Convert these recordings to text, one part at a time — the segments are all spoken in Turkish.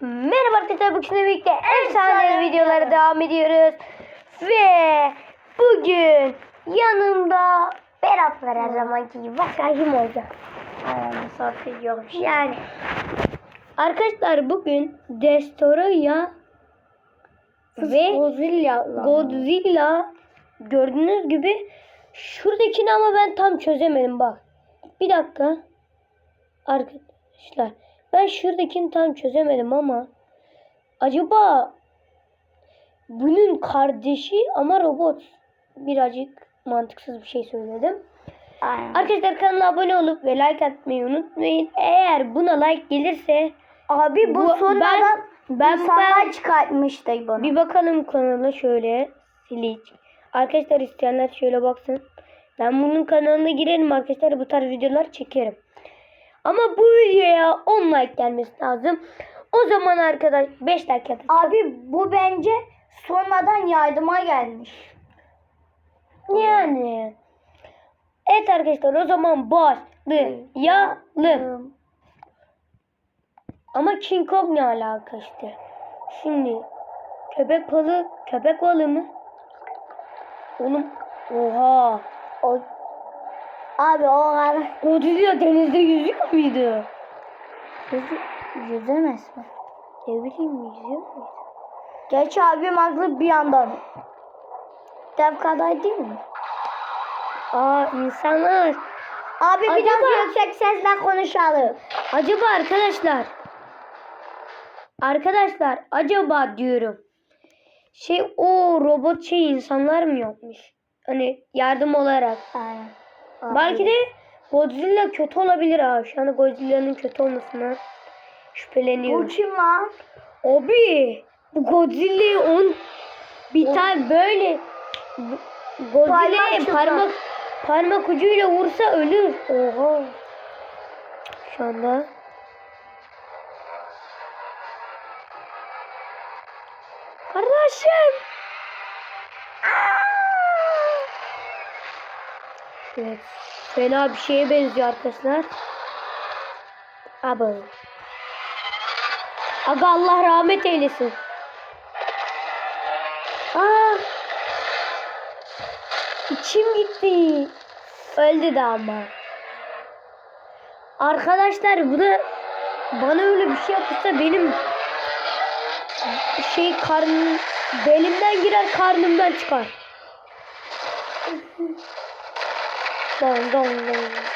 Merhaba arkadaşlar bugün birlikte efsane videolara devam ediyoruz. Ve bugün yanımda Berat var her zamanki gibi. Başka kim olacak? Misafir yani. Arkadaşlar bugün Destoroy'a ve Godzilla. Godzilla gördüğünüz gibi şuradakini ama ben tam çözemedim bak. Bir dakika. Arkadaşlar ben şuradakini tam çözemedim ama acaba bunun kardeşi ama robot birazcık mantıksız bir şey söyledim. Aynen. Arkadaşlar kanala abone olup ve like atmayı unutmayın. Eğer buna like gelirse Abi bu, Bu- sonradan ben- ben- insanlar ben- çıkartmıştı bunu. Bir bakalım kanala şöyle silik. Arkadaşlar isteyenler şöyle baksın. Ben bunun kanalına girerim arkadaşlar bu tarz videolar çekerim. Ama bu videoya 10 like gelmesi lazım. O zaman arkadaş 5 dakika. Abi bu bence sonradan yardıma gelmiş. Yani. Evet arkadaşlar o zaman başlayalım. Ama King Kong ne alaka işte. Şimdi köpek balığı, köpek balığı mı? Oğlum oha. O, abi o ara Godzilla denizde yüzüyor muydu? yüzü, yüzemez mi? Ne bileyim yüzüyor muydu? Geç abim haklı bir yandan. Dev kadar değil mi? Aa insanlar. Abi biraz Acaba- yüksek sesle konuşalım. Acaba arkadaşlar. Arkadaşlar acaba diyorum. Şey o robot şey insanlar mı yapmış? Hani yardım olarak. Aynen. Belki de Godzilla kötü olabilir abi. Şu anda Godzilla'nın kötü olmasına Bu şüpheleniyorum. kim lan? Abi bu Godzilla'yı on bir O- tane böyle bu- Godzilla'ya parmak parmak ucuyla vursa ölür. Oha. Şu anda Kardeşim. Evet. Fena bir şeye benziyor arkadaşlar. Abi. Aga Allah rahmet eylesin. Aa. İçim gitti. Öldü de ama. Arkadaşlar bu da bana öyle bir şey yapırsa benim şey karnım belimden girer karnımdan çıkar. Don don don.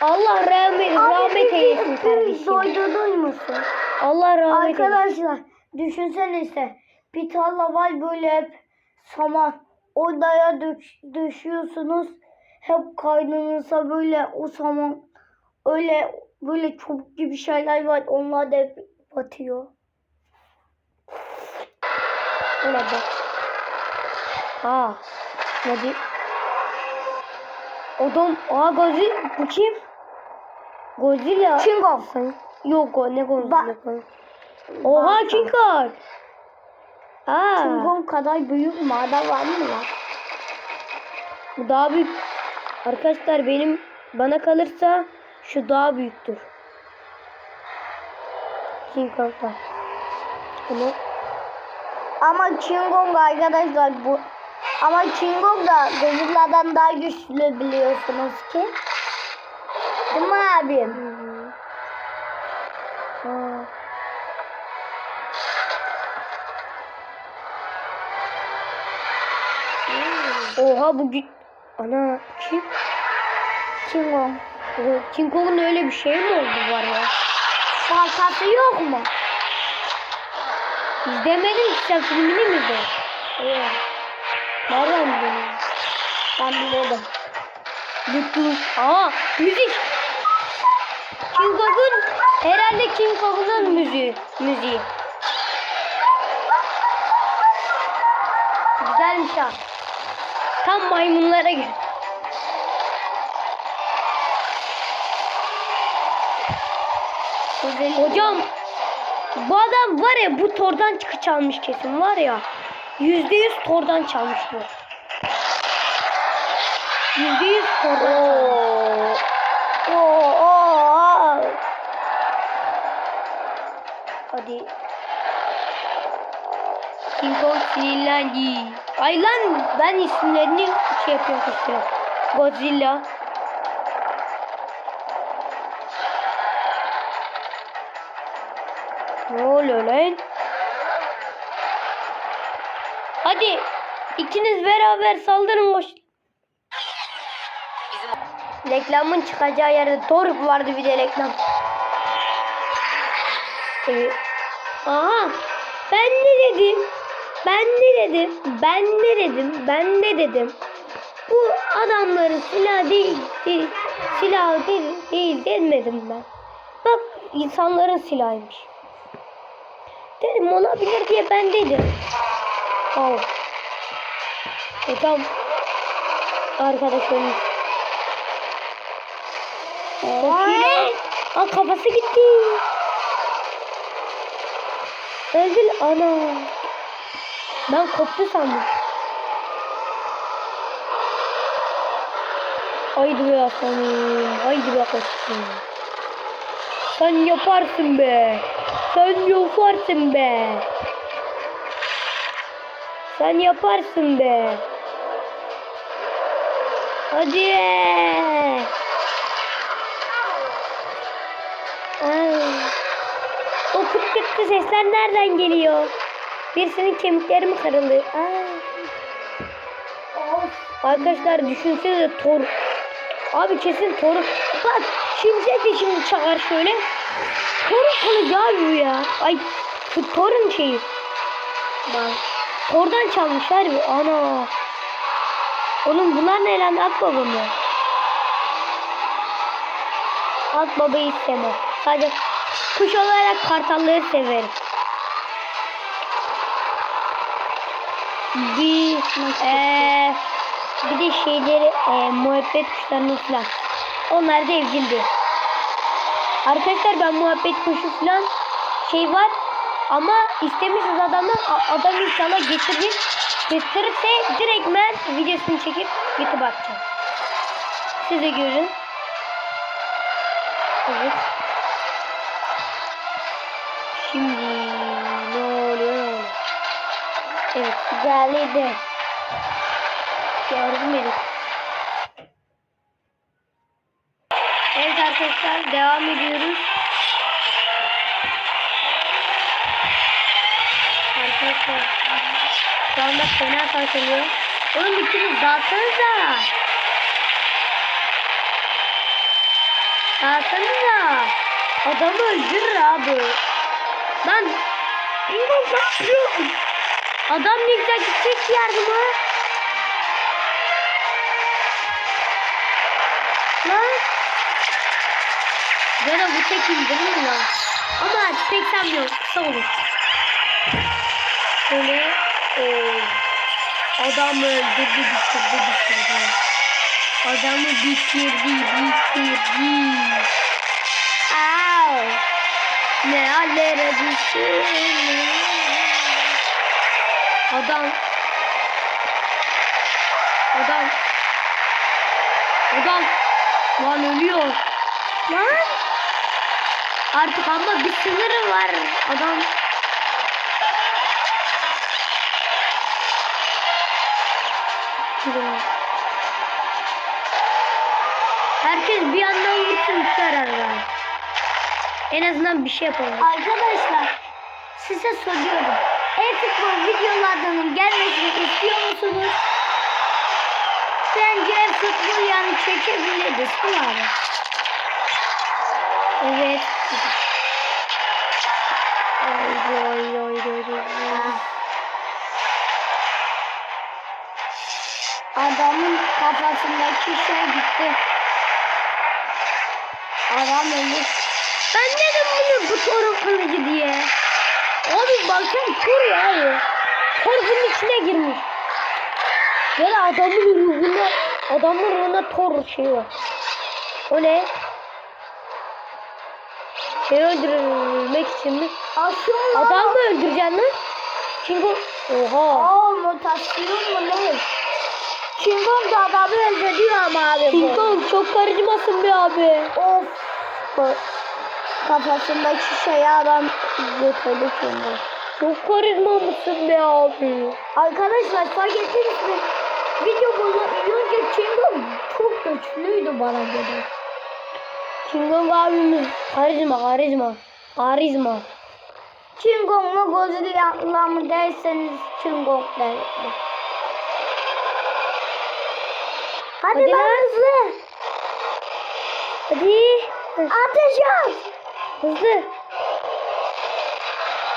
Allah rahmet, rahmet eylesin kardeşim. Doydurdun musun? Allah rahmet eylesin. Arkadaşlar düşünsenize bir tarla var böyle hep saman. Odaya dök, döşüyorsunuz. Hep kaynanırsa böyle o saman öyle böyle çubuk gibi şeyler var. Onlar da hep batıyor. Öyle bak. Ha. Hadi. Adam. Aa Godzilla. Bu kim? Godzilla. King Kong. Sen- Yok o ne Godzilla. Ba- Oha Bak- King Kong. Aa. King Kong kadar büyük maden var mı lan? Bu daha büyük. Arkadaşlar benim bana kalırsa şu daha büyüktür. King Kong'dan. Ama King Kong arkadaşlar bu ama King Kong da Godzilla'dan daha güçlü biliyorsunuz ki. Değil mi abim? Aa. Oha bu gü- Ana kim? King Kong. King Kong'un öyle bir şey mi oldu var ya? Baltası yok mu? İzlemedim ki sen filmini mi izledin? Evet. Nereden bildin? Ben biliyordum. Lütfen. Aa müzik. King Kong'un herhalde King Kong'un müziği. Müziği. Güzelmiş ha. Tam maymunlara göre. Hocam bu adam var ya bu tordan çıkı çalmış kesin var ya. Yüzde yüz tordan çalmış bu. Yüzde yüz tordan çalmış. Oo. Oo. oo. Hadi. King Kong sinirlendi. Ay lan ben isimlerini şey yapıyorum işte. Godzilla. Ne oluyor lan? Hadi ikiniz beraber saldırın koş. Reklamın çıkacağı yerde Doruk vardı bir de reklam. Evet. Aha ben ne dedim? Ben ne dedim? Ben ne dedim? Ben ne dedim? Bu adamların silah değil, değil silah değil, değil demedim ben. Bak insanların silahıymış. Dedim olabilir diye ben dedim. Oh. E tamam. Arkadaş ölmüş. Bakayım. Aa kafası gitti. Öldü ana. Ben koptu sandım. Haydi be aslanım. Haydi be koçum. Sen yaparsın be. Sen yaparsın be. Sen yaparsın be. Hadi. O kıt kıtlı sesler nereden geliyor? Birisinin kemikleri mi kırıldı? Arkadaşlar düşünsenize Thor. Abi kesin Thor. Bak şimşek de şimdi çakar şöyle. Thor'un kılıcı abi ya. Ay bu Thor'un şeyi. Bak. Thor'dan çalmışlar bir. Ana. Oğlum bunlar ne lan Akbaba mı? Akbaba'yı istemem. Sadece kuş olarak kartalları severim. Bir eee bir de şeyleri eee muhabbet kuşlarını falan. Onlar da evcildi. Arkadaşlar ben muhabbet kuşu falan şey var ama istemişiz adamdan adam inşallah getirir. Getirirse direkt ben videosunu çekip YouTube'a atacağım. Siz de görün. Evet. Şimdi ne oluyor? Evet geldi. Yardım edin. Evet arkadaşlar devam ediyoruz. Şu anda fena sarsılıyor. Oğlum ikiniz dağıtsanıza. Dağıtsanıza. Adamı öldürür abi. Lan. Adam ne güzel gidecek yardıma. Lan. Da bu tek indirir mi lan? Ama pek sanmıyorum. Kısa olur. Şöyle. Oo. Adam öldürdü bitirdi bitirdi. Adamı bitirdi bitirdi. Au. Ne hallere düştüm. Adam. Adam. Adam. Lan ölüyor. Lan. Artık ama bir sınırı var. Adam. Herkes bir yandan gitsin şey arar. En azından bir şey yapalım. Arkadaşlar size soruyorum. E-futbol videolarının gelmesini istiyor musunuz? Bence e-futbol yani çekebiliriz değil mi abi? Evet. Oy oy oy oy oy. Adamın kafasındaki şey gitti. Adam öldü. Ben dedim bunu bu torun kılıcı diye. Abi baksana tor ya abi. Tor bunun içine girmiş. Da adamın ruhuna, adamın ruhuna tor şey var. O ne? Şey öldürmek için mi? Aslında Adam mı öldüreceksin lan? Çünkü oha. Aa mutasyon mu ne? King Kong da adamı öldürüyor ama abi bu. King Kong çok karışmasın be abi. Of. kafasındaki şeyi adam götürdü çünkü. Çok karizma mısın be abi? Arkadaşlar fark ettiniz mi? Video boyunca Kingdom çok güçlüydü bana göre. King Kong abimiz karizma karizma. Karizma. Kingdom mu Godzilla mı derseniz Kingdom derim. Hadi, Hadi lan hızlı. Hadi. Ateş et. Hızlı.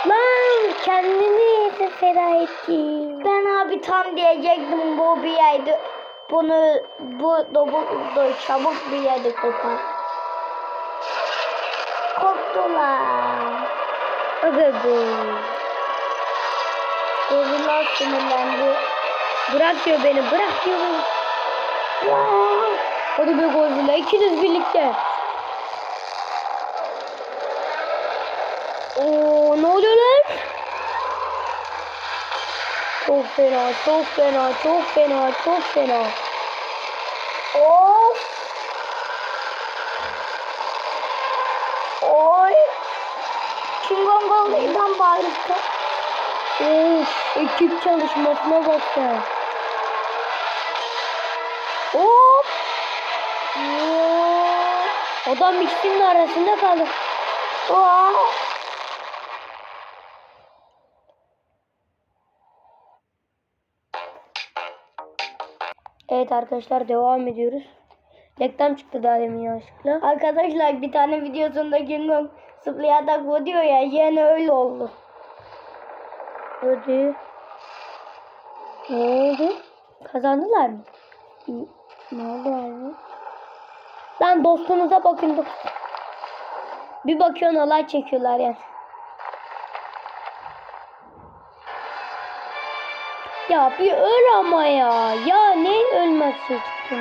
Lan kendini feda etti. Ben abi tam diyecektim bu bir yerde. Bunu bu dobuklu çabuk bir yerde kopar. Koptular. Bu. Gözüler sinirlendi. Bırak diyor beni bırak diyor beni. Vaa! Hadi be Godzilla ikiniz birlikte. Oo ne oluyor lan? Çok fena, çok fena, çok fena, çok fena. Of. Oy. Çingongol'dan bağırdı. Of, ekip çalışmasına bak sen. Of. Oo, Adam ikisinin arasında kaldı. Vaa! Evet arkadaşlar devam ediyoruz. Reklam çıktı daha demin yanlışlıkla. Arkadaşlar bir tane videosunda Kingong zıplayarak vuruyor ya yine öyle oldu. Hadi. Ne oldu? Kazandılar mı? Ne oldu abi? Lan dostunuza bakın. Bir bakıyorsun olay çekiyorlar yani. Ya bir öl ama ya. Ya ne ölmezsin ya.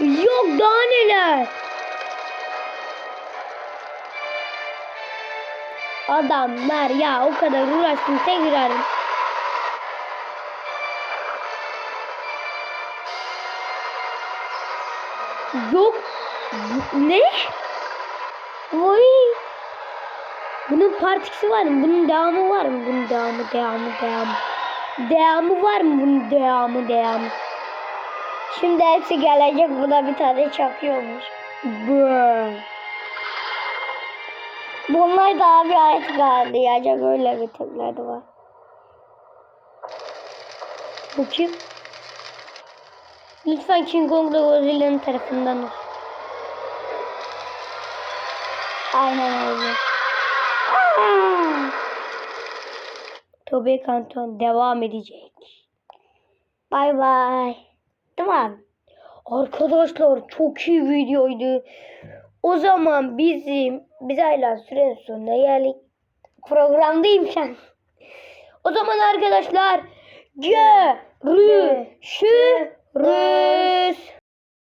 Yok daha neler. Adamlar ya o kadar uğraştım tekrar. Yok. Ne? Vay. Bunun partisi var mı? Bunun devamı var mı? Bunun devamı, devamı, devamı. Devamı var mı? Bunun devamı, devamı. Şimdi hepsi gelecek buna bir tane çakıyormuş. Bı. Bunlar da abi ait gardiyanca böyle bir tipleri var. Bu kim? Lütfen King Kong'la Godzilla'nın tarafından ol. Aynen öyle. Tobe Kanton devam edecek. Bay bay. Tamam. Arkadaşlar çok iyi videoydu. O zaman bizim biz hala süren sonuna geldik. Programdayım sen. O zaman arkadaşlar görüşürüz. Rüz.